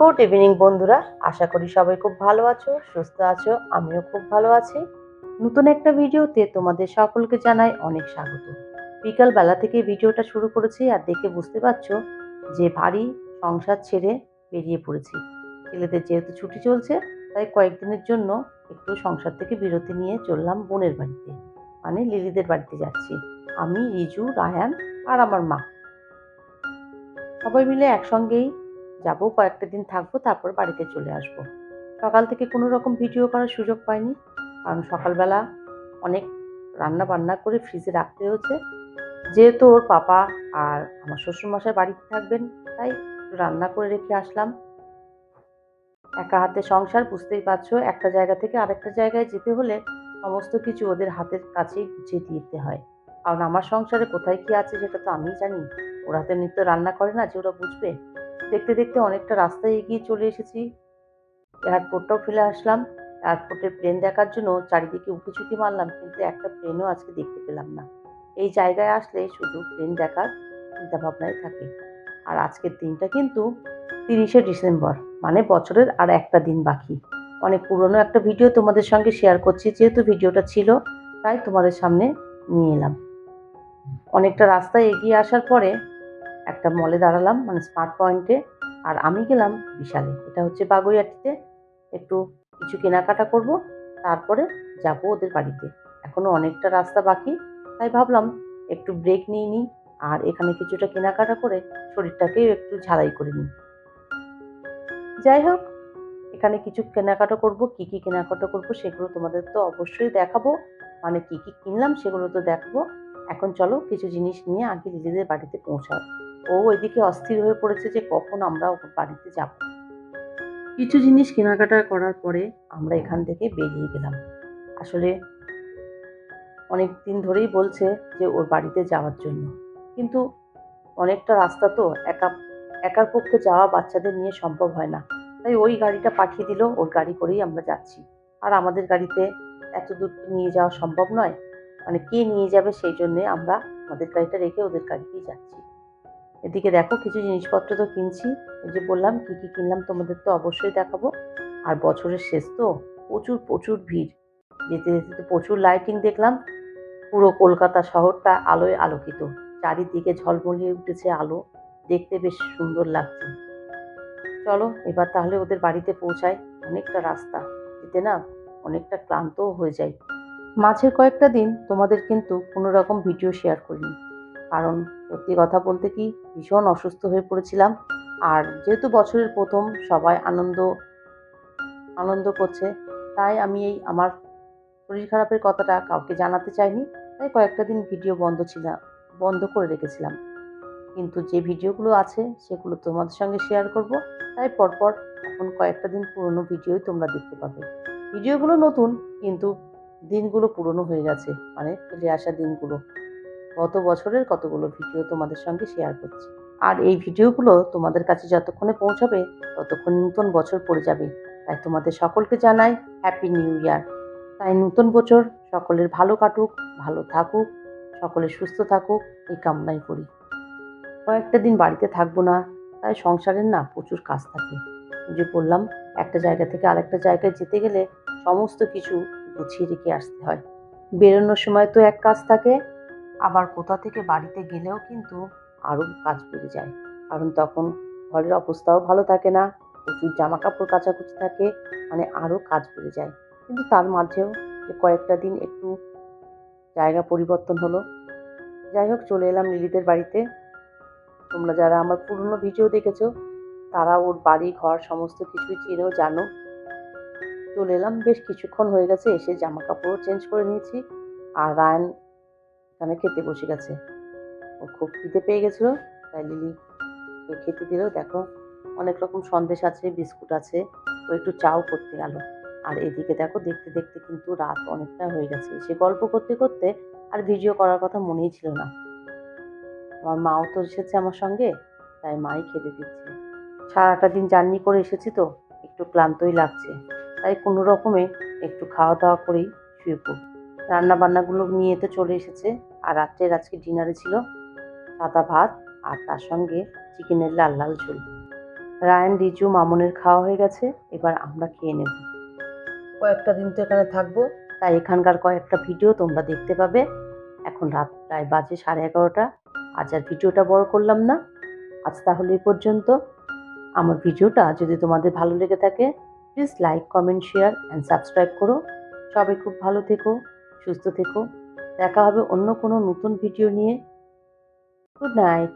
Good evening বন্ধুরা। আশা করি সবাই খুব ভালো আছো, সুস্থ আছো, আমিও খুব ভালো আছি। নতুন একটা ভিডিওতে তোমাদের সকলকে জানাই অনেক স্বাগত। বিকাল বেলা থেকে ভিডিওটা শুরু করেছি আর দেখে বুঝতে পারছ যে ভারী সংসার ছেড়ে বেরিয়ে পড়েছি। ছেলেদের যেহেতু ছুটি চলছে, তাই কয়েকদিনের জন্য একটু সংসার থেকে বিরতি নিয়ে চললাম বোনের বাড়িতে। মানে লিলিদের বাড়িতে যাচ্ছি। আমি, রিজু, রায়ান আর আমার মা। সবাই মিলে একসঙ্গেই যাব, কয়েকটা দিন থাকব, তারপর বাড়িতে চলে আসব। সকাল থেকে কোনো রকম ভিডিও করার সুযোগ পাইনি। কারণ সকালবেলা অনেক রান্না বান্না করে ফ্রিজে রাখতে হচ্ছে। যেহেতু ওর পাপা আর আমার শ্বশুরমশাই বাড়িতে থাকবেন, তাই রান্না করে রেখে আসলাম। একা হাতে সংসার, বুঝতেই পারছ, একটা জায়গা থেকে আরেকটা জায়গায় যেতে হলে সমস্ত কিছু ওদের হাতের কাছেই গুছিয়ে দিতে হয়। কারণ আমার সংসারে কোথায় কি আছে সেটা তো আমিই জানি। ওরা তো নিত্য রান্না করে না যে ওরা বুঝবে। দেখতে দেখতে অনেকটা রাস্তায় এগিয়ে চলে এসেছি। এয়ারপোর্টটাও ফেলে আসলাম। এয়ারপোর্টের প্লেন দেখার জন্য চারিদিকে উঁকি ঝুঁকি মারলাম, কিন্তু একটা প্লেনও আজকে দেখতে পেলাম না। এই জায়গায় আসলে শুধু প্লেন দেখার চিন্তাভাবনাই থাকে। আর আজকের দিনটা কিন্তু তিরিশে ডিসেম্বর মানে বছরের আর একটা দিন বাকি। অনেক পুরনো একটা ভিডিও তোমাদের সঙ্গে শেয়ার করছি, যেহেতু ভিডিওটা ছিল, তাই তোমাদের সামনে নিয়ে এলাম। অনেকটা রাস্তায় এগিয়ে আসার পরে একটা মলে দাঁড়ালাম মানে স্মার্ট পয়েন্টে আর আমি গেলাম বিশালে। এটা হচ্ছে বাগুইয়াটিতে। একটু কিছু কেনাকাটা করব, তারপরে যাব ওদের বাড়িতে। এখনও অনেকটা রাস্তা বাকি, তাই ভাবলাম একটু ব্রেক নিয়ে নিই, আর এখানে কিছুটা কেনাকাটা করে শরীরটাকে একটু ঝালাই করে নিই। যাই হোক, এখানে কিছু কেনাকাটা করব, কি কি কেনাকাটা করব সেগুলো তোমাদের তো অবশ্যই দেখাবো। মানে কি কি কিনলাম সেগুলো তো দেখাবো। এখন চলো কিছু জিনিস নিয়ে আগে দিদিদের বাড়িতে পৌঁছাও ও ওইদিকে অস্থির হয়ে পড়েছে যে কখন আমরা বাড়িতে যাব। কিছু জিনিস কেনাকাটা করার পরে আমরা এখান থেকে বেরিয়ে গেলাম। আসলে অনেক দিন ধরেই বলছে যে ওর বাড়িতে যাওয়ার জন্য। কিন্তু অনেকটা রাস্তা তো একা, একার পক্ষে যাওয়া বাচ্চাদের নিয়ে সম্ভব হয় না। তাই ওই গাড়িটা পাঠিয়ে দিল, ওর গাড়ি করেই আমরা যাচ্ছি। আর আমাদের গাড়িতে এত দূর নিয়ে যাওয়া সম্ভব নয়। মানে কে নিয়ে যাবে সেই জন্যে আমরা আমাদের গাড়িটা রেখে ওদের গাড়িতেই যাচ্ছি। এদিকে দেখো কিছু জিনিসপত্র তো কিনছি। এই যে বললাম, কি কি কিনলাম তোমাদের তো অবশ্যই দেখাবো। আর বছরের শেষ তো, প্রচুর প্রচুর ভিড়। যেতে যেতে তো প্রচুর লাইটিং দেখলাম। পুরো কলকাতা শহরটা আলোয় আলোকিত। চারিদিকে ঝলমলিয়ে উঠেছে আলো। দেখতে বেশ সুন্দর লাগছে। চলো, এবার তাহলে ওদের বাড়িতে পৌঁছাই। অনেকটা রাস্তা। যেতে না অনেকটা ক্লান্তও হয়ে যায়। মাঝের কয়েকটা দিন তোমাদের কিন্তু কোনো রকম ভিডিও শেয়ার করিনি। কারণ সত্যি কথা বলতে কি ভীষণ অসুস্থ হয়ে পড়েছিলাম। আর যেহেতু বছরের প্রথম, সবাই আনন্দ আনন্দ করছে, তাই আমি এই আমার শরীর খারাপের কথাটা কাউকে জানাতে চাইনি। তাই কয়েকটা দিন ভিডিও বন্ধ ছিলাম বন্ধ করে রেখেছিলাম। কিন্তু যে ভিডিওগুলো আছে, সেগুলো তোমাদের সঙ্গে শেয়ার করব। তাই পরপর এখন কয়েকটা দিন পুরনো ভিডিওই তোমরা দেখতে পাবে। ভিডিওগুলো নতুন, কিন্তু দিনগুলো পুরনো হয়ে গেছে মানে ফেলে আসা দিনগুলো। গত বছরের কতগুলো ভিডিও তোমাদের সঙ্গে শেয়ার করছি। আর এই ভিডিওগুলো তোমাদের কাছে যতক্ষণে পৌঁছাবে, ততক্ষণ নতুন বছর পড়ে যাবে। তাই তোমাদের সকলকে জানাই হ্যাপি নিউ ইয়ার তাই নতুন বছর সকলের ভালো কাটুক, ভালো থাকুক, সকলে সুস্থ থাকুক, এই কামনাই করি। কয়েকটা দিন বাড়িতে থাকব না, তাই সংসারের না প্রচুর কাজ থাকে। যে বললাম, একটা জায়গা থেকে আরেকটা জায়গায় যেতে গেলে সমস্ত কিছু গুছিয়ে রেখে আসতে হয়। বেরোনোর সময় তো এক কাজ থাকে আবার কোথা থেকে বাড়িতে গেলেও কিন্তু আরও কাজ বেড়ে যায়। কারণ তখন ঘরের অবস্থাও ভালো থাকে না, প্রচুর জামা কাপড় কাচাকুচি থাকে মানে আরও কাজ বেড়ে যায়। কিন্তু তার মাঝেও যে কয়েকটা দিন একটু জায়গা পরিবর্তন হলো। যাই হোক, চলে এলাম লিলিদের বাড়িতে। তোমরা যারা আমার পুরনো ভিডিও দেখেছ, তারা ওর বাড়ি, ঘর সমস্ত কিছুই চেনেও জানো। চলে এলাম, বেশ কিছুক্ষণ হয়ে গেছে, এসে জামা কাপড়ও চেঞ্জ করে নিয়েছি। আর রায়ন এখানে খেতে বসে গেছে। ও খুব খিদে পেয়ে গেছিল, তাই লিলি ও খেতে দিল। দেখো, অনেক রকম সন্দেশ আছে, বিস্কুট আছে, ও একটু চাও করতে গেল। আর এদিকে দেখো, দেখতে দেখতে কিন্তু রাত অনেকটা হয়ে গেছে। সে গল্প করতে করতে আর ভিডিও করার কথা মনেই ছিল না। আমার মাও তো এসেছে আমার সঙ্গে, তাই মাই খেতে দিচ্ছে। সারাটা দিন জার্নি করে এসেছি তো, একটু ক্লান্তই লাগছে। তাই কোনো রকমে একটু খাওয়া দাওয়া করেই শুয়ে রান্না বান্নাগুলো নিয়ে তো চলে এসেছে। আর রাত্রের আজকে ডিনারে ছিল সাদা ভাত আর তার সঙ্গে চিকেনের লাল লাল ঝোল। রায়ন, রিজু, মামনের খাওয়া হয়ে গেছে, এবার আমরা খেয়ে নেব। কয়েকটা দিন তো এখানে থাকব, তাই এখানকার কয়েকটা ভিডিও তোমরা দেখতে পাবে। এখন রাত প্রায় বাজে সাড়ে এগারোটা, আজ আর ভিডিওটা বড় করলাম না। আজ তাহলে এই পর্যন্ত। আমার ভিডিওটা যদি তোমাদের ভালো লেগে থাকে please like comment share and subscribe করো। সবাই খুব ভালো থেকো, সুস্থ থেকো। দেখা হবে অন্য কোনো নতুন ভিডিও নিয়ে। Good night